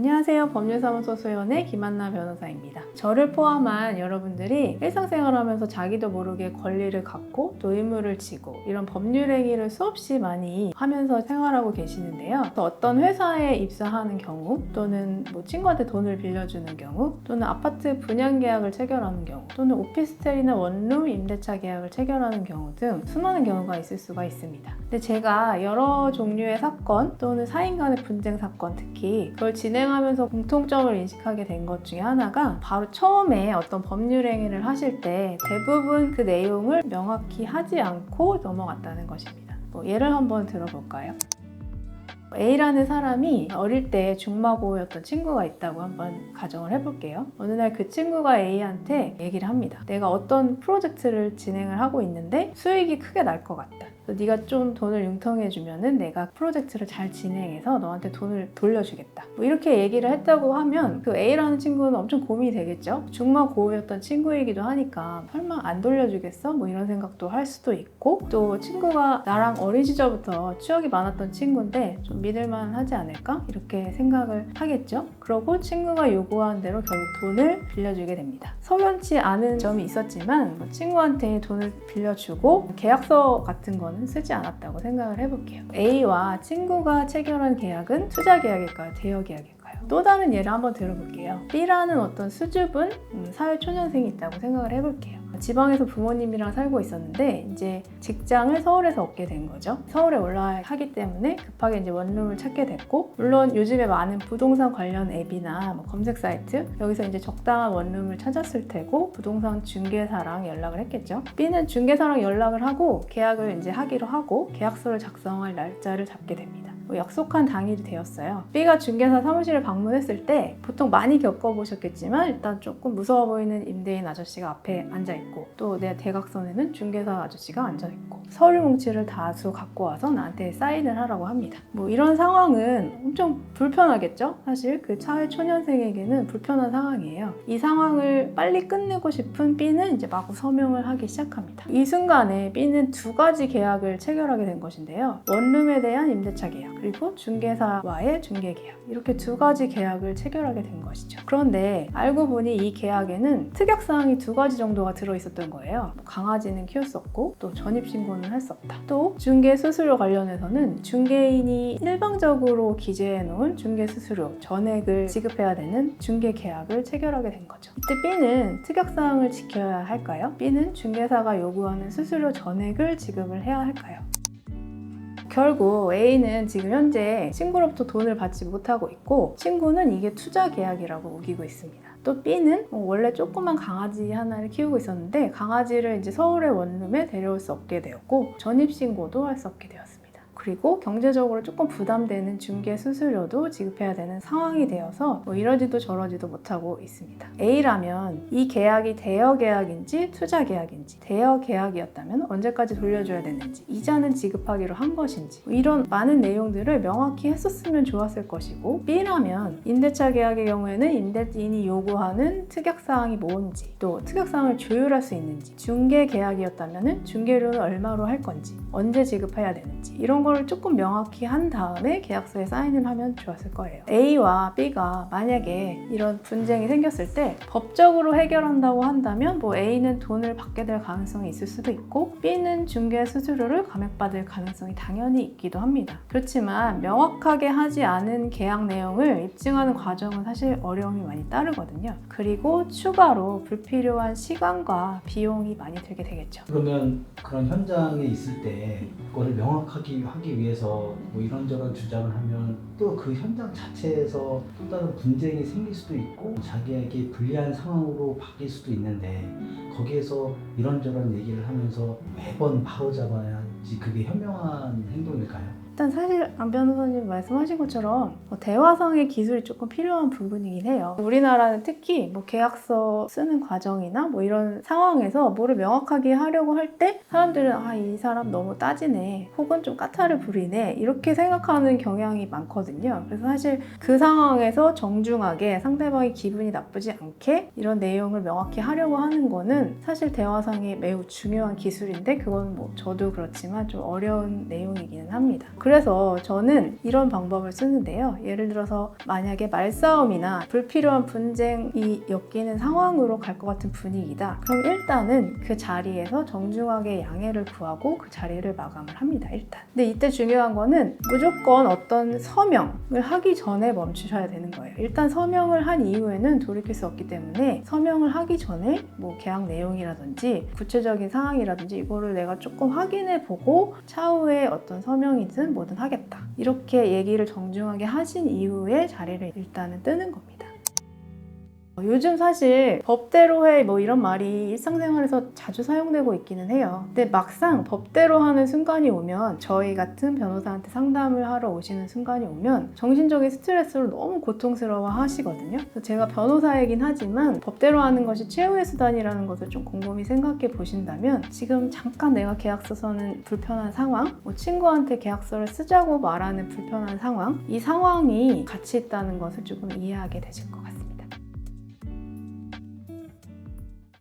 안녕하세요. 법률사무소 소연의 김한나 변호사입니다. 저를 포함한 여러분들이 일상생활하면서 자기도 모르게 권리를 갖고 또 의무를 지고 이런 법률 행위를 수없이 많이 하면서 생활하고 계시는데요. 또 어떤 회사에 입사하는 경우 또는 뭐 친구한테 돈을 빌려주는 경우 또는 아파트 분양 계약을 체결하는 경우 또는 오피스텔이나 원룸 임대차 계약을 체결하는 경우 등 수많은 경우가 있을 수가 있습니다. 근데 제가 여러 종류의 사건 또는 사인 간의 분쟁 사건 특히 그걸 진행 하면서 공통점을 인식하게 된 것 중에 하나가 바로 처음에 어떤 법률 행위를 하실 때 대부분 그 내용을 명확히 하지 않고 넘어갔다는 것입니다. 뭐 예를 한번 들어볼까요? A라는 사람이 어릴 때 중마고였던 친구가 있다고 한번 가정을 해볼게요. 어느 날 그 친구가 A한테 얘기를 합니다. 내가 어떤 프로젝트를 진행을 하고 있는데 수익이 크게 날 것 같다. 네가 좀 돈을 융통해주면은 내가 프로젝트를 잘 진행해서 너한테 돈을 돌려주겠다. 뭐 이렇게 얘기를 했다고 하면 그 A라는 친구는 엄청 고민이 되겠죠. 중마고였던 친구이기도 하니까 설마 안 돌려주겠어? 뭐 이런 생각도 할 수도 있고 또 친구가 나랑 어린 시절부터 추억이 많았던 친구인데 좀 믿을만 하지 않을까? 이렇게 생각을 하겠죠. 그러고 친구가 요구한 대로 결국 돈을 빌려주게 됩니다. 서연치 않은 점이 있었지만 뭐 친구한테 돈을 빌려주고 계약서 같은 거는 쓰지 않았다고 생각을 해볼게요. A와 친구가 체결한 계약은 투자 계약일까요? 대여 계약일까요? 또 다른 예를 한번 들어볼게요. B라는 어떤 수줍은 음, 사회 초년생이 있다고 생각을 해볼게요. 지방에서 부모님이랑 살고 있었는데 이제 직장을 서울에서 얻게 된 거죠. 서울에 올라야 하기 때문에 급하게 이제 원룸을 찾게 됐고 물론 요즘에 많은 부동산 관련 앱이나 뭐 검색 사이트 여기서 이제 적당한 원룸을 찾았을 테고 부동산 중개사랑 연락을 했겠죠. B는 중개사랑 연락을 하고 계약을 이제 하기로 하고 계약서를 작성할 날짜를 잡게 됩니다. 뭐 약속한 당일이 되었어요. B가 중개사 사무실을 방문했을 때 보통 많이 겪어보셨겠지만 일단 조금 무서워 보이는 임대인 아저씨가 앞에 앉아 있고 또 내 대각선에는 중개사 아저씨가 앉아 있고 서류 뭉치를 다수 갖고 와서 나한테 사인을 하라고 합니다. 뭐 이런 상황은 엄청 불편하겠죠? 사실 그 차회 초년생에게는 불편한 상황이에요. 이 상황을 빨리 끝내고 싶은 B는 이제 마구 서명을 하기 시작합니다. 이 순간에 B는 두 가지 계약을 체결하게 된 것인데요. 원룸에 대한 임대차 계약 그리고 중개사와의 중개 계약 이렇게 두 가지 계약을 체결하게 된 것이죠. 그런데 알고 보니 이 계약에는 특약 사항이 두 가지 정도가 들어 있었던 거예요. 뭐 강아지는 없고 또 전입 신고는 할 수 없다. 또 중개 수수료 관련해서는 중개인이 일방적으로 기재해 놓은 중개 수수료 전액을 지급해야 되는 중개 계약을 체결하게 된 거죠. 이때 B는 특약 사항을 지켜야 할까요? B는 중개사가 요구하는 수수료 전액을 지급을 해야 할까요? 결국 A는 지금 현재 친구로부터 돈을 받지 못하고 있고 친구는 이게 투자 계약이라고 우기고 있습니다. 또 B는 뭐 원래 조그만 강아지 하나를 키우고 있었는데 강아지를 이제 서울의 원룸에 데려올 수 없게 되었고 전입신고도 할 수 없게 되었습니다. 그리고 경제적으로 조금 부담되는 중개 수수료도 지급해야 되는 상황이 되어서 뭐 이러지도 저러지도 못하고 있습니다. A라면 이 계약이 대여 계약인지 투자 계약인지 대여 계약이었다면 언제까지 돌려줘야 되는지 이자는 지급하기로 한 것인지 뭐 이런 많은 내용들을 명확히 했었으면 좋았을 것이고 B라면 임대차 계약의 경우에는 임대인이 요구하는 특약사항이 뭔지 또 특약사항을 조율할 수 있는지 중개 계약이었다면 중개료는 얼마로 할 건지 언제 지급해야 되는지 이런 거를 조금 명확히 한 다음에 계약서에 사인을 하면 좋았을 거예요. A와 B가 만약에 이런 분쟁이 생겼을 때 법적으로 해결한다고 한다면 뭐 A는 돈을 받게 될 가능성이 있을 수도 있고 B는 중개 수수료를 감액받을 가능성이 당연히 있기도 합니다. 그렇지만 명확하게 하지 않은 계약 내용을 입증하는 과정은 사실 어려움이 많이 따르거든요. 그리고 추가로 불필요한 시간과 비용이 많이 들게 되겠죠. 그러면 그런 현장에 있을 때 그거를 명확하게 하기 위해서 뭐 이런저런 주장을 하면 또 그 현장 자체에서 또 다른 분쟁이 생길 수도 있고 자기에게 불리한 상황으로 바뀔 수도 있는데 거기에서 이런저런 얘기를 하면서 매번 바로잡아야지 그게 현명한 행동일까요? 일단 사실 안 변호사님 말씀하신 것처럼 뭐 대화상의 기술이 조금 필요한 부분이긴 해요. 우리나라는 특히 뭐 계약서 쓰는 과정이나 뭐 이런 상황에서 뭐를 명확하게 하려고 할 때 사람들은 아 이 사람 너무 따지네 혹은 좀 까탈을 부리네 이렇게 생각하는 경향이 많거든요. 그래서 사실 그 상황에서 정중하게 상대방이 기분이 나쁘지 않게 이런 내용을 명확히 하려고 하는 거는 사실 대화상의 매우 중요한 기술인데 그건 뭐 저도 그렇지만 좀 어려운 내용이기는 합니다. 그래서 저는 이런 방법을 쓰는데요. 예를 들어서 만약에 말싸움이나 불필요한 분쟁이 엮이는 상황으로 갈 것 같은 분위기다. 그럼 일단은 그 자리에서 정중하게 양해를 구하고 그 자리를 마감을 합니다. 일단. 근데 이때 중요한 거는 무조건 어떤 서명을 하기 전에 멈추셔야 되는 거예요. 일단 서명을 한 이후에는 돌이킬 수 없기 때문에 서명을 하기 전에 뭐 계약 내용이라든지 구체적인 상황이라든지 이거를 내가 조금 확인해 보고 차후에 어떤 서명이든 뭐든 하겠다. 이렇게 얘기를 정중하게 하신 이후에 자리를 일단은 뜨는 겁니다. 어, 요즘 사실 법대로 해 뭐 이런 말이 일상생활에서 자주 사용되고 있기는 해요. 근데 막상 법대로 하는 순간이 오면 저희 같은 변호사한테 상담을 하러 오시는 순간이 오면 정신적인 스트레스로 너무 고통스러워 하시거든요. 그래서 제가 변호사이긴 하지만 법대로 하는 것이 최후의 수단이라는 것을 좀 곰곰이 생각해 보신다면 지금 잠깐 내가 계약서 써는 불편한 상황, 뭐 친구한테 계약서를 쓰자고 말하는 불편한 상황, 이 상황이 가치 있다는 것을 조금 이해하게 되실 것 같습니다.